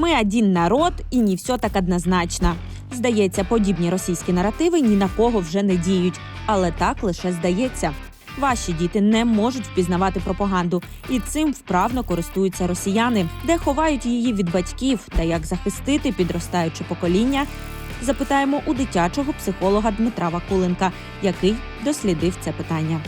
Ми один народ і не все так однозначно. Здається, подібні російські наративи ні на кого вже не діють, але так лише здається. Ваші діти не можуть впізнавати пропаганду, і цим вправно користуються росіяни, де ховають її від батьків та як захистити підростаюче покоління. Запитаємо у дитячого психолога Дмитра Вакуленка, який дослідив це питання.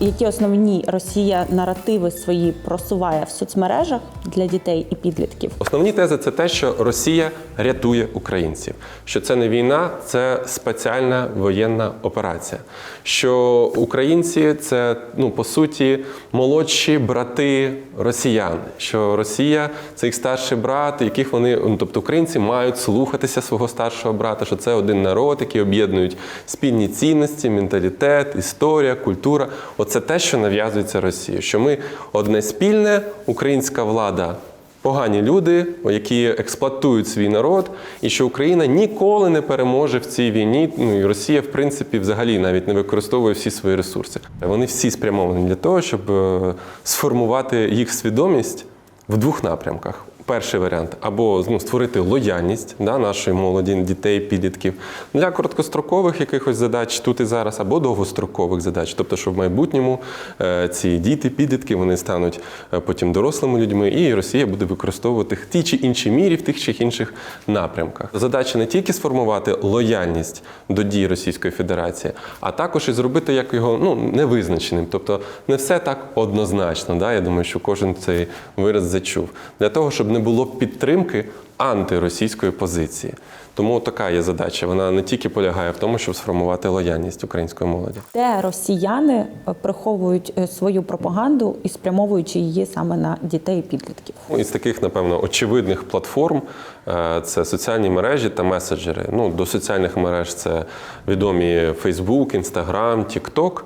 Які основні Росія наративи свої просуває в соцмережах для дітей і підлітків? Основні тези це те, що Росія рятує українців, що це не війна, це спеціальна воєнна операція. Що українці це ну по суті молодші брати росіян, що Росія це їх старший брат, яких вони ну, тобто українці мають слухатися свого старшого брата, що це один народ, який об'єднують спільні цінності, менталітет, історія, культура. Оце те, що нав'язується Росією. Що ми одне спільне, українська влада. Погані люди, які експлуатують свій народ, і що Україна ніколи не переможе в цій війні. Ну і Росія, в принципі, взагалі навіть не використовує всі свої ресурси. Вони всі спрямовані для того, щоб е, сформувати їх свідомість в двох напрямках. Перший варіант або ну, створити лояльність да, нашої молоді, дітей, підлітків для короткострокових якихось задач тут і зараз, або довгострокових задач. Тобто, що в майбутньому е, ці діти, підлітки вони стануть е, потім дорослими людьми, і Росія буде використовувати в тій чи іншій мірі, в тих чи інших напрямках. Задача не тільки сформувати лояльність до дій Російської Федерації, а також і зробити як його ну невизначеним. Тобто не все так однозначно. Да? Я думаю, що кожен цей вираз зачув для того, щоб не було підтримки антиросійської позиції. Тому така є задача. Вона не тільки полягає в тому, щоб сформувати лояльність української молоді. Де росіяни е, приховують е, свою пропаганду і спрямовуючи її саме на дітей і підлітків? Ну, Із таких, напевно, очевидних платформ е, це соціальні мережі та меседжери. Ну, до соціальних мереж це відомі Facebook, Instagram, TikTok,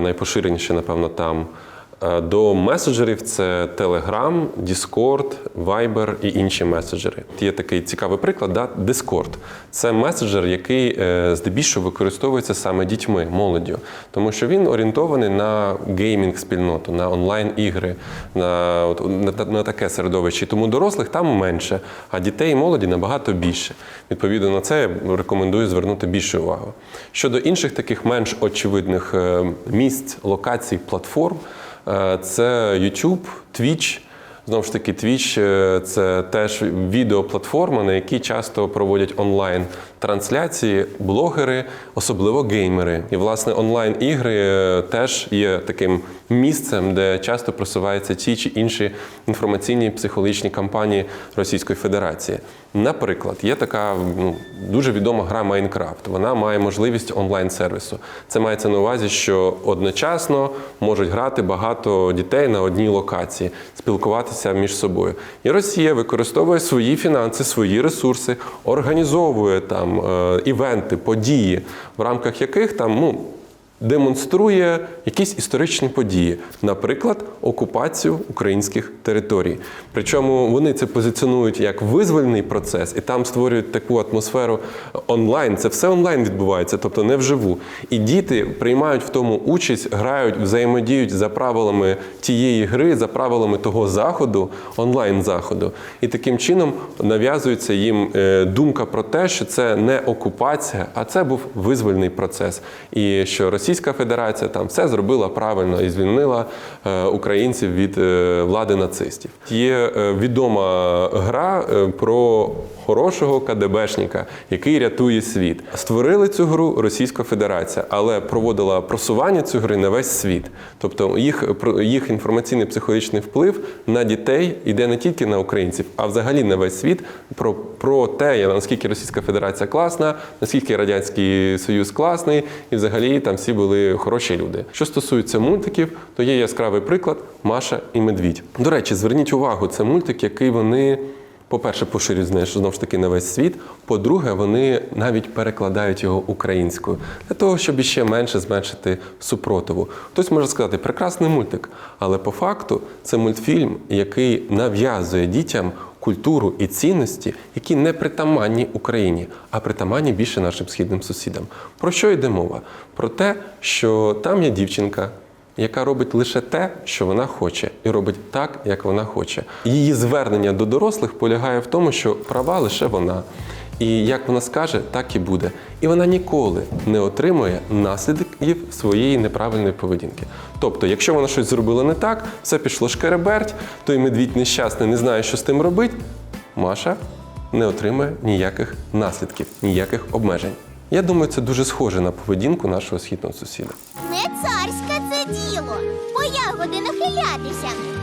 найпоширеніші, напевно, там. Е, До меседжерів це Telegram, Discord, Viber і інші меседжери. Є такий цікавий приклад, да? Discord. Це меседжер, який е, здебільшого використовується саме дітьми, молоддю, тому що він орієнтований на геймінг-спільноту, на онлайн-ігри, на, от, на, на таке середовище. Тому дорослих там менше, а дітей і молоді набагато більше. Відповідно на це я рекомендую звернути більше увагу. Щодо інших таких менш очевидних е, місць, локацій, платформ. Е, Це YouTube, Twitch. Знову ж таки, Twitch е, – це теж відеоплатформа, на якій часто проводять онлайн трансляції блогери, особливо геймери. І власне онлайн-ігри е, теж є таким місцем, де часто просуваються ті чи інші інформаційні психологічні кампанії Російської Федерації. Наприклад, є така ну, дуже відома гра Майнкрафт. Вона має можливість онлайн-сервісу. Це мається на увазі, що одночасно можуть грати багато дітей на одній локації, спілкуватися між собою. І Росія використовує свої фінанси, свої ресурси, організовує там е, івенти, події, в рамках яких там ну. Демонструє якісь історичні події, наприклад, окупацію українських територій. Причому вони це позиціонують як визвольний процес, і там створюють таку атмосферу онлайн. Це все онлайн відбувається, тобто не вживу. І діти приймають в тому участь, грають, взаємодіють за правилами тієї гри, за правилами того заходу, онлайн заходу. І таким чином нав'язується їм е, думка про те, що це не окупація, а це був визвольний процес. І що Російська Федерація там все зробила правильно і звільнила е, українців від е, влади нацистів. Є е, відома гра про хорошого КДБшника, який рятує світ. Створили цю гру Російська Федерація, але проводила просування цієї гри на весь світ. Тобто їх, їх інформаційний психологічний вплив на дітей йде не тільки на українців, а взагалі на весь світ про, про те, наскільки Російська Федерація класна, наскільки Радянський Союз класний, і взагалі там всі були хороші люди. Що стосується мультиків, то є яскравий приклад Маша і Медвідь. До речі, зверніть увагу, це мультик, який вони. По-перше, поширюють знову ж таки на весь світ. По-друге, вони навіть перекладають його українською для того, щоб іще менше зменшити супротиву. Хтось може сказати, прекрасний мультик, але по факту це мультфільм, який нав'язує дітям культуру і цінності, які не притаманні Україні, а притаманні більше нашим східним сусідам. Про що йде мова? Про те, що там є дівчинка, яка робить лише те, що вона хоче, і робить так, як вона хоче. Її звернення до дорослих полягає в тому, що права лише вона. І як вона скаже, так і буде. І вона ніколи не отримує наслідків своєї неправильної поведінки. Тобто, якщо вона щось зробила не так, все пішло шкереберть, той медвідь нещасний не знає, що з тим робить. Маша не отримує ніяких наслідків, ніяких обмежень. Я думаю, це дуже схоже на поведінку нашого східного сусіда. Не царське це діло. По ягоди нахилятися.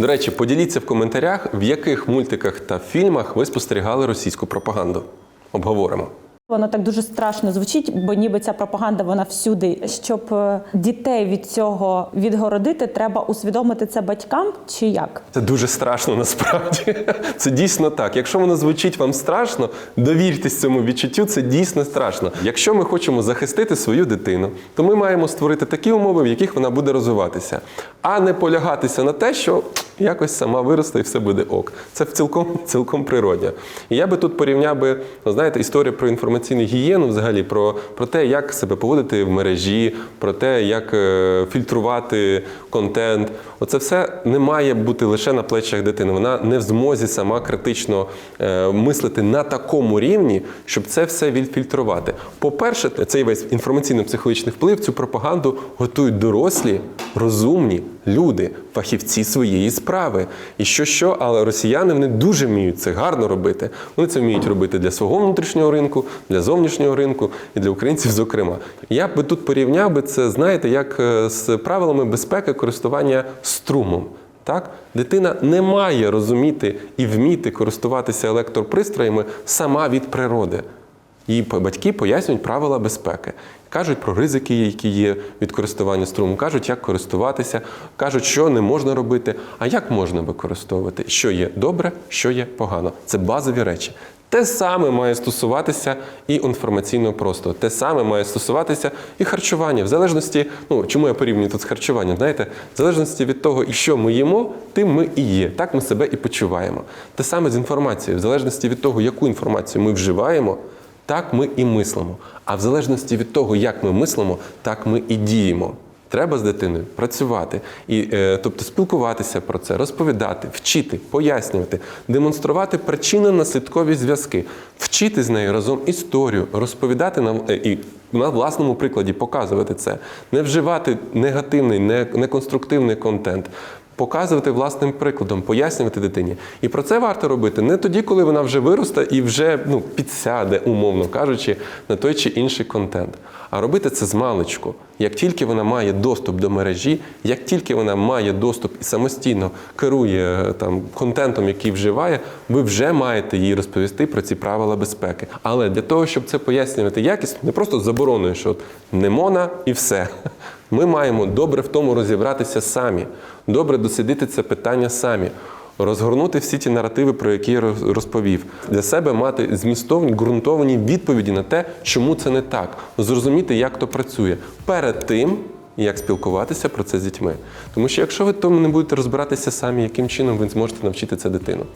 До речі, поділіться в коментарях, в яких мультиках та фільмах ви спостерігали російську пропаганду. Обговоримо. Воно так дуже страшно звучить, бо ніби ця пропаганда вона всюди. Щоб е, дітей від цього відгородити, треба усвідомити це батькам чи як? Це дуже страшно насправді. Це дійсно так. Якщо воно звучить вам страшно, довіртесь цьому відчуттю, це дійсно страшно. Якщо ми хочемо захистити свою дитину, то ми маємо створити такі умови, в яких вона буде розвиватися, а не полягатися на те, що якось сама виросте і все буде ок. Це цілком, цілком природня. І я би тут порівняв би, знаєте, історію про інформаційну гігієну, взагалі, про, про те, як себе поводити в мережі, про те, як е, фільтрувати контент. Оце все не має бути лише на плечах дитини. Вона не в змозі сама критично е, мислити на такому рівні, щоб це все відфільтрувати. По-перше, цей весь інформаційно-психологічний вплив, цю пропаганду готують дорослі, розумні люди, фахівці своєї справи. І що що, але росіяни вони дуже вміють це гарно робити. Вони це вміють робити для свого внутрішнього ринку, для зовнішнього ринку і для українців, зокрема. Я би тут порівняв би це, знаєте, як е, з правилами безпеки користування струмом. Так? Дитина не має розуміти і вміти користуватися електропристроями сама від природи. Її батьки пояснюють правила безпеки, кажуть про ризики, які є від користування струмом, кажуть, як користуватися, кажуть, що не можна робити, а як можна використовувати, що є добре, що є погано. Це базові речі. Те саме має стосуватися і інформаційного простору, те саме має стосуватися і харчування. В залежності, ну чому я порівнюю тут з харчуванням, знаєте, в залежності від того, і що ми їмо, тим ми і є. Так ми себе і почуваємо. Те саме з інформацією, в залежності від того, яку інформацію ми вживаємо. Так ми і мислимо. А в залежності від того, як ми мислимо, так ми і діємо. Треба з дитиною працювати, і, е, тобто спілкуватися про це, розповідати, вчити, пояснювати, демонструвати причинно-наслідкові зв'язки, вчити з нею разом історію, розповідати нам е, і на власному прикладі показувати це, не вживати негативний, не- неконструктивний контент. Показувати власним прикладом, пояснювати дитині. І про це варто робити не тоді, коли вона вже виросте і вже ну, підсяде, умовно кажучи, на той чи інший контент. А робити це з маличку. Як тільки вона має доступ до мережі, як тільки вона має доступ і самостійно керує е, там контентом, який вживає, ви вже маєте їй розповісти про ці правила безпеки. Але для того, щоб це пояснювати якісно, не просто забороною, що от не мона і все. Ми маємо добре в тому розібратися самі, добре дослідити це питання самі, розгорнути всі ті наративи, про які я розповів, для себе мати змістовні, ґрунтовані відповіді на те, чому це не так, зрозуміти, як то працює перед тим. Як спілкуватися про це з дітьми. Тому що якщо ви тому не будете розбиратися самі, яким чином ви зможете навчити це дитину?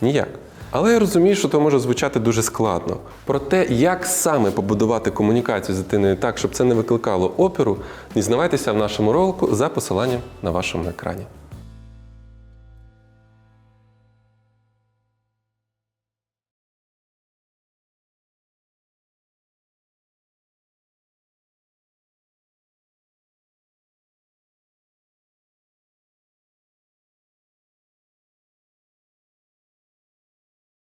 Ніяк. Але я розумію, що то може звучати дуже складно. Про те, як саме побудувати комунікацію з дитиною так, щоб це не викликало опіру, дізнавайтеся в нашому ролику за посиланням на вашому екрані.